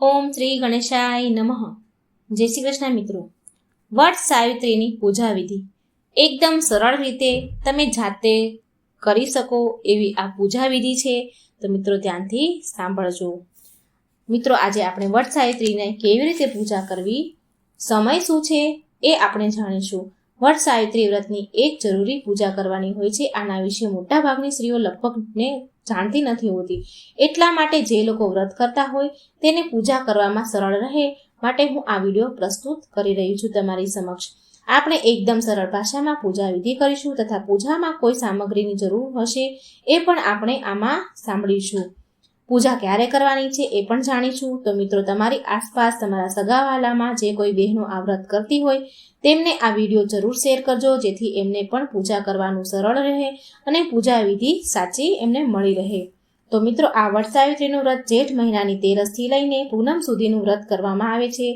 ઓમ શ્રી ગણેશાય નમઃ. જય શ્રી કૃષ્ણ મિત્રો. વટ સાવિત્રીની પૂજા વિધિ. એકદમ સરળ રીતે તમે જાતે કરી શકો એવી આ પૂજા વિધિ છે. તો મિત્રો ધ્યાનથી સાંભળજો. મિત્રો, આજે આપણે વટ સાવિત્રીને કેવી રીતે પૂજા કરવી, સમય શું છે એ આપણે જાણીશું. વટ સાવિત્રી વ્રતની એક જરૂરી પૂજા કરવાની હોય છે. આના વિશે મોટા ભાગની સ્ત્રીઓ લગભગને જાણતી નથી હોતી. એટલા માટે જે લોકો વ્રત કરતા હોય તેને પૂજા કરવામાં સરળ રહે માટે હું આ વીડિયો પ્રસ્તુત કરી રહી છું તમારી સમક્ષ. આપણે એકદમ સરળ ભાષામાં પૂજા વિધિ કરીશું તથા પૂજામાં કોઈ સામગ્રીની જરૂર હશે એ પણ આપણે આમાં સાંભળીશું. પૂજા ક્યારે કરવાની છે એ પણ જાણીશું. તો મિત્રો, તમારી આસપાસ, તમારા સગાવાલામાં જે કોઈ બહેનો આ વ્રત કરતી હોય, તેમને આ વીડિયો જરૂર શેર કરજો, જેથી એમને પણ પૂજા કરવાનું સરળ રહે અને પૂજા વિધિ સાચી એમને મળી રહે. તો મિત્રો, આ વટ સાવિત્રીનું વ્રત જેઠ મહિનાની તેરસથી લઈને પૂનમ સુધીનું વ્રત કરવામાં આવે છે.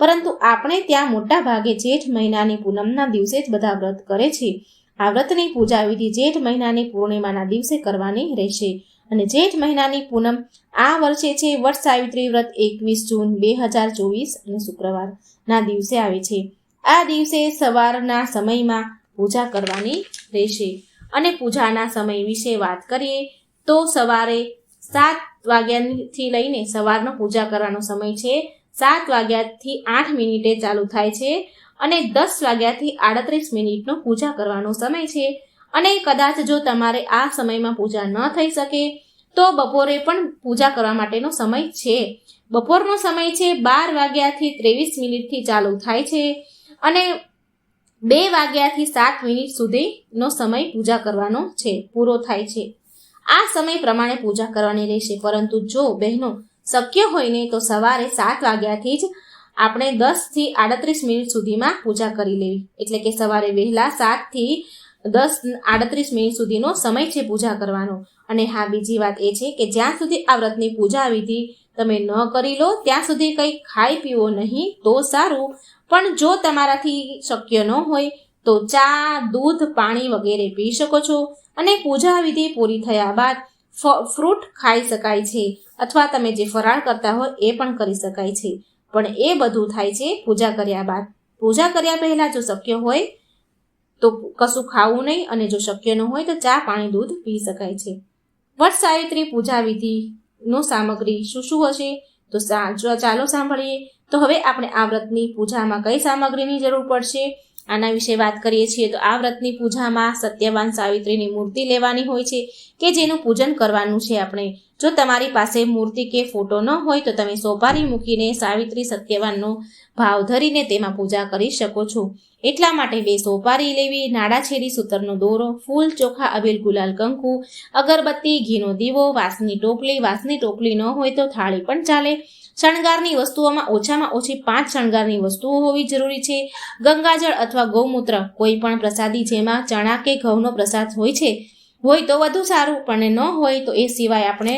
પરંતુ આપણે ત્યાં મોટા ભાગે જેઠ મહિનાની પૂનમના દિવસે જ બધા વ્રત કરે છે. આ વ્રતની પૂજા વિધિ જેઠ મહિનાની પૂર્ણિમાના દિવસે કરવાની રહેશે. અને જેઠ મહિનાની પૂનમ આ વર્ષે છે, વટ સાવિત્રી વ્રત એકવીસ જૂન બે હજાર ચોવીસ અને શુક્રવારના દિવસે આવે છે. આ દિવસે સવારના સમયમાં પૂજા કરવાની રહેશે. અને પૂજાના સમય વિશે વાત કરીએ તો સવારે સાત વાગ્યાથી લઈને સવારનો પૂજા કરવાનો સમય છે. સાત વાગ્યાથી આઠ મિનિટે ચાલુ થાય છે અને દસ વાગ્યાથી આડત્રીસ મિનિટનો પૂજા કરવાનો સમય છે. અને કદાચ જો તમારે આ સમયમાં પૂજા ન થઈ શકે, તો બપોરે પણ પૂજા કરવા માટેનો સમય છે. બપોરનો સમય છે, બાર વાગ્યાથી ત્રેવીસ મિનિટથી ચાલુ થાય છે અને બે વાગ્યાથી સાત મિનિટ સુધીનો સમય પૂજા કરવાનો છે, પૂરો થાય છે. આ સમય પ્રમાણે પૂજા કરવાની રહેશે. પરંતુ જો બહેનો શક્ય હોય ને, તો સવારે સાત વાગ્યાથી જ આપણે દસથી આડત્રીસ મિનિટ સુધીમાં પૂજા કરી લેવી. એટલે કે સવારે વહેલા સાતથી દસ આડત્રીસ મિનિટ સુધીનો સમય છે પૂજા કરવાનો. અને હા, બીજી વાત એ છે કે જ્યાં સુધી આ વ્રતની પૂજા વિધિ તમે ન કરી લો, ત્યાં સુધી કંઈ ખાઈ પીવો નહીં, તો સારું. પણ જો તમારાથી શક્ય ન હોય, તો ચા, દૂધ, પાણી વગેરે પી શકો છો. અને પૂજા વિધિ પૂરી થયા બાદ ફ્રૂટ ખાઈ શકાય છે, અથવા તમે જે ફરાળ કરતા હોય એ પણ કરી શકાય છે. પણ એ બધું થાય છે પૂજા કર્યા બાદ. પૂજા કર્યા પહેલાં જો શક્ય હોય તો કશું ખાવું નહીં અને જો શક્ય ન હોય તો ચા, પાણી, દૂધ પી શકાય છે. વટ સાવિત્રી પૂજા વિધિનો સામગ્રી શું શું હશે? તો ચાલો સાંભળીએ. તો હવે આપણે આ વ્રતની પૂજામાં કઈ સામગ્રીની જરૂર પડશે? આના વિશે વાત કરીએ છીએ તો આ વ્રતની પૂજામાં સત્યવાન સાવિત્રીની મૂર્તિ લેવાની હોય છે કે જેનું પૂજન કરવાનું છે આપણે. જો તમારી પાસે મૂર્તિ કે ફોટો ન હોય તો તમે સોપારી મૂકીને સાવિત્રી સત્યવાનનો ભાવ ધરીને તેમાં પૂજા કરી શકો છો. એટલા માટે બે સોપારી લેવી, નાડાછેડી સૂતરનો દોરો, ફૂલ ચોખા અબીલ ગુલાલ કંકુ, અગરબત્તી, ઘીનો દીવો, વાસની ટોપલી. વાસની ટોપલી ન હોય તો થાળી પણ ચાલે. શણગારની વસ્તુઓમાં ઓછામાં ઓછી પાંચ શણગારની વસ્તુઓ હોવી જરૂરી છે. ગંગાજળ અથવા ગૌમૂત્ર કોઈ પણ પ્રસાદી જેમાં ચણા કે ઘઉંનો પ્રસાદ હોય છે, હોય તો વધુ સારું, પણ ન હોય તો એ સિવાય આપણે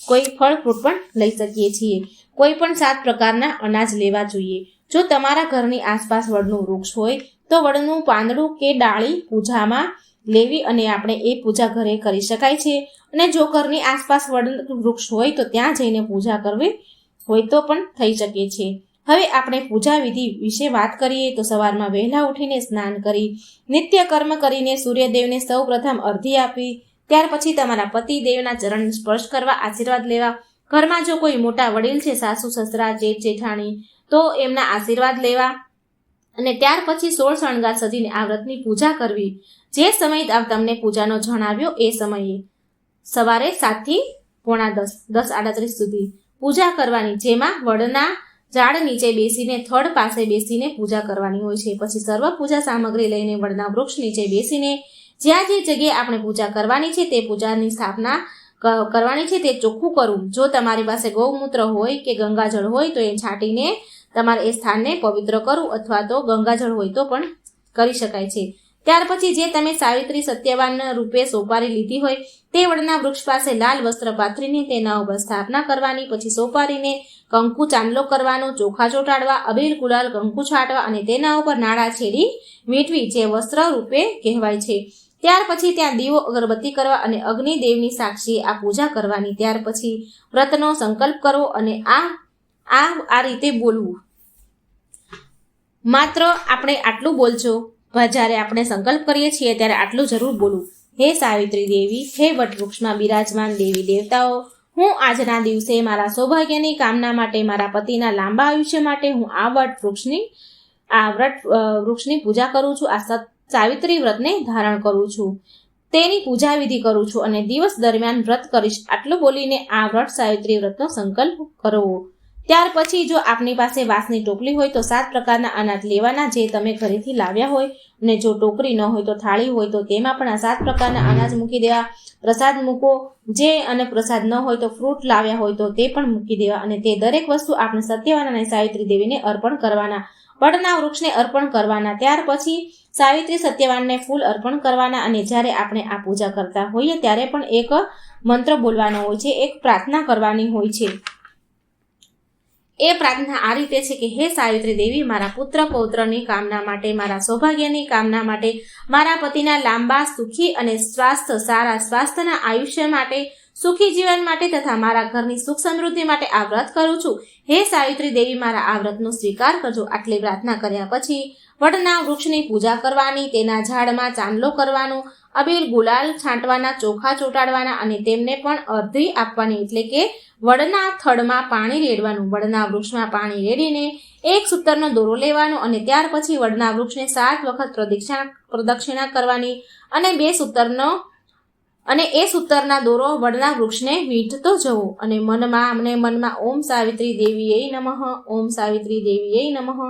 કોઈ ફળ ફ્રૂટ પણ લઈ શકીએ છીએ. કોઈ પણ સાત પ્રકારના અનાજ લેવા જોઈએ. જો તમારા ઘરની આસપાસ વડનું વૃક્ષ હોય, તો વડનું પાંદડું કે ડાળી પૂજામાં લેવી અને આપણે એ પૂજા ઘરે કરી શકાય છે. અને જો ઘરની આસપાસ વડ વૃક્ષ હોય, તો ત્યાં જઈને પૂજા કરવી હોય તો પણ થઈ શકે છે. હવે આપણે પૂજા વિધિ વિશે વાત કરીએ તો સવારમાં વહેલા ઉઠીને સ્નાન કરી, નિત્ય કર્મ કરીને સૂર્યદેવને સૌ પ્રથમ અર્ધી આપી, ત્યાર પછી તમારા પતિદેવના ચરણ સ્પર્શ કરવા આશીર્વાદ લેવા. ઘરમાં જો કોઈ મોટા વડીલ છે, સાસુ, સસરા, જેઠ, જેઠાણી, તો એમના આશીર્વાદ લેવા અને ત્યાર પછી સોળ શણગાર સજીને આ વ્રતની પૂજા કરવી. જે સમય તમને પૂજાનો જણાવ્યો એ સમયે સવારે સાતથી પોણા દસ દસ આડત્રીસ સુધી. પૂજા કરવાની, જેમાં વડના ઝાડ નીચે બેસીને, થડ પાસે બેસીને પૂજા કરવાની હોય છે. પછી સર્વ પૂજા સામગ્રી લઈને વડના વૃક્ષ નીચે બેસીને, જ્યાં જે જગ્યાએ આપણે પૂજા કરવાની છે તે પૂજાની સ્થાપના કરવાની છે તે ચોખ્ખું કરવું. જો તમારી પાસે ગૌમૂત્ર હોય કે ગંગાજળ હોય તો એ છાંટીને તમારે એ સ્થાનને પવિત્ર કરવું અથવા તો ગંગાજળ હોય તો પણ કરી શકાય છે. ત્યાર પછી જે તમે સાવિત્રી સત્યવાન રૂપે સોપારી લીધી હોય, તે વડના વૃક્ષ પાસે લાલ વસ્ત્ર પાથરીને તેના ઉપર સ્થાપના કરવાની, પછી સોપારીને કંકુ ચાંદલો કરવાનો, ચોખા ચોટાડવા અબીલ ગુલાલ કંકુ છાંટવા અને તેના ઉપર નાળા છેડી મીઠવી જે વસ્ત્ર રૂપે કહેવાય છે. ત્યાર પછી ત્યાં દીવો અગરબત્તી કરવા અને અગ્નિદેવની સાક્ષી આ પૂજા કરવાની. ત્યાર પછી વ્રતનો સંકલ્પ કરવો અને આ આ આ રીતે બોલવું. માત્ર આપણે આટલું બોલજો. જ્યારે આપણે સંકલ્પ કરીએ છીએ, ત્યારે આટલું જરૂર બોલવું હે સાવિત્રી દેવી, હે વટવૃક્ષમાં બિરાજમાન દેવી દેવતાઓ, હું આજના દિવસે મારા સૌભાગ્યની કામના માટે, મારા પતિના લાંબા આયુષ્ય માટે હું આ વટ વૃક્ષની આ વ્રત વૃક્ષની પૂજા કરું છું, આ સાવિત્રી વ્રતને ધારણ કરું છું. તેની પૂજા વિધિ કરું છું અને દિવસ દરમિયાન વ્રત કરીશ. આટલું બોલીને આ વ્રત સાવિત્રી વ્રતનો સંકલ્પ કરવો. ત્યાર પછી જો આપની પાસે વાંસની ટોપલી હોય તો સાત પ્રકારના અનાજ લેવાના જે તમે ઘરેથી લાવ્યા હોય અને જો ટોકરી ન હોય તો થાળી હોય તો તેમાં પણ આ સાત પ્રકારના અનાજ મૂકી દેવા. પ્રસાદ મૂકો. જે અને પ્રસાદ ન હોય તો ફ્રૂટ લાવ્યા હોય તો તે પણ મૂકી દેવા અને તે દરેક વસ્તુ આપણે સત્યવાન અને સાવિત્રી દેવીને અર્પણ કરવાના. વડના વૃક્ષને અર્પણ કરવાના. ત્યાર પછી સાવિત્રી સત્યવાનને ફૂલ અર્પણ કરવાના અને જ્યારે આપણે આ પૂજા કરતા હોઈએ ત્યારે પણ એક મંત્ર બોલવાનો હોય છે, એક પ્રાર્થના કરવાની હોય છે. એ પ્રાર્થના આ રીતે છે કે હે સાવિત્રી દેવી, મારા પુત્ર પૌત્રની કામના માટે, મારા સૌભાગ્યની કામના માટે, મારા પતિના લાંબા, સુખી અને સ્વાસ્થ્ય સારા સ્વાસ્થ્યના આયુષ્ય માટે, સુખી જીવન માટે તથા મારા ઘરની સુખ સમૃદ્ધિ માટે આ વ્રત કરું છું. હે સાવિત્રી દેવી, મારા આ વ્રતનો સ્વીકાર કરજો. આટલી પ્રાર્થના કર્યા પછી વડના વૃક્ષની પૂજા કરવાની, તેના ઝાડમાં ચાંદલો કરવાનો અબીર ગુલાલ છાંટવાના, ચોખા ચોંટાડવાના અને તેમને પણ અર્ધી આપવાની. એટલે કે વડના થડમાં પાણી રેડવાનું. વડના વૃક્ષમાં પાણી રેડીને એક સૂતરનો દોરો લેવાનો અને ત્યાર પછી વડના વૃક્ષને સાત વખત પ્રદક્ષિણા પ્રદક્ષિણા કરવાની અને બે સૂતરનો અને એ સૂતરના દોરો વડના વૃક્ષને વીંટતો જવો. અને મનમાં અને મનમાં ઓમ સાવિત્રી દેવીએ નમઃ, ઓમ સાવિત્રી દેવીએ નમઃ.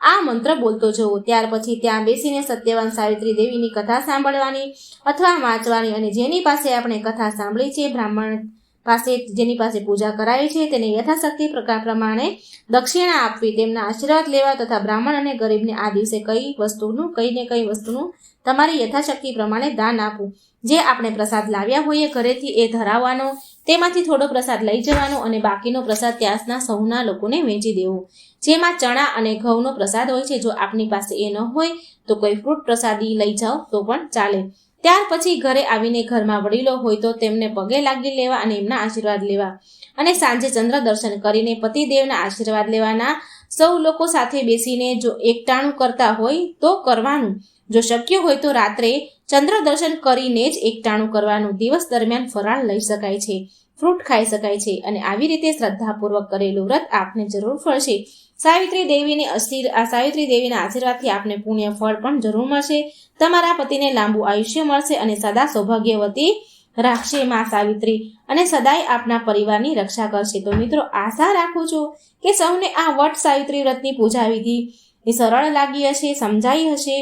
આ મંત્ર બોલતો જવો. ત્યાર પછી ત્યાં બેસીને સત્યવાન સાવિત્રી દેવીની કથા સાંભળવાની અથવા વાંચવાની અને જેની પાસે આપણે કથા સાંભળી છે, બ્રાહ્મણ પાસે જેની પાસે પૂજા કરાવી છે, તેને યથાશક્તિ પ્રકાર પ્રમાણે દક્ષિણા આપવી, તેમના આશીર્વાદ લેવા તથા બ્રાહ્મણ અને ગરીબને આ દિવસે કઈ વસ્તુનું, કઈ ને કઈ વસ્તુનું તમારી યથાશક્તિ પ્રમાણે દાન આપવું. જે આપણે પ્રસાદ લાવ્યા હોઈએ ઘરેથી એ ધરાવવાનો, તેમાંથી થોડો પ્રસાદ લઈ જવાનો અને બાકીનો પ્રસાદ ત્યાંના સૌના લોકોને વેચી દેવો. જેમાં ચણા અને ઘઉંનો પ્રસાદ હોય છે, જો આપની પાસે એ ન હોય તો કોઈ ફ્રૂટ પ્રસાદી લઈ જાઓ તો પણ ચાલે. ત્યાર પછી ઘરે આવીને ઘરમાં વડીલો હોય તો તેમને પગે લાગી લેવા અને એમના આશીર્વાદ લેવા. અને સાંજે ચંદ્ર દર્શન કરીને પતિદેવના આશીર્વાદ લેવાના સૌ લોકો સાથે બેસીને જો એકટાણું કરતા હોય તો કરવાનું. જો શક્ય હોય તો રાત્રે ચંદ્ર દર્શન કરીને જ એકટાણું કરવાનું. દિવસ દરમિયાન ફરાળ લઈ શકાય છે. ફ્રૂટ ખાઈ શકાય છે અને આવી રીતે શ્રદ્ધાપૂર્વક કરેલું વ્રત આપને જરૂર ફળશે. સાવિત્રી દેવીને અસ્થિર આ સાવિત્રી દેવીના આશીર્વાદથી આપને પુણ્ય ફળ પણ જરૂર મળશે. તમારા પતિને લાંબુ આયુષ્ય મળશે અને સદા સૌભાગ્યવતી રાખશે માં સાવિત્રી અને સદાય આપના પરિવારની રક્ષા કરશે. તો મિત્રો, આશા રાખું છું કે સૌને આ વટ સાવિત્રી વ્રતની પૂજા વિધિ સરળ લાગી હશે, સમજાઈ હશે.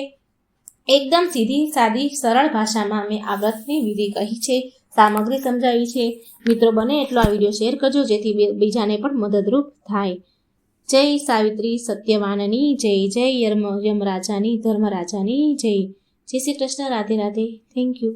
એકદમ સીધી સાદી, સરળ ભાષામાં મેં આ વ્રતની વિધિ કહી છે. સામગ્રી સમજાવી છે. મિત્રો, બને એટલો આ વીડિયો શેર કરજો, જેથી બીજાને પણ મદદરૂપ થાય. જય સાવિત્રી સત્યવાનની, જય જય યમ યમરાજાની, ધર્મરાજાની, જય. જય શ્રી કૃષ્ણ, રાધે રાધે. Thank you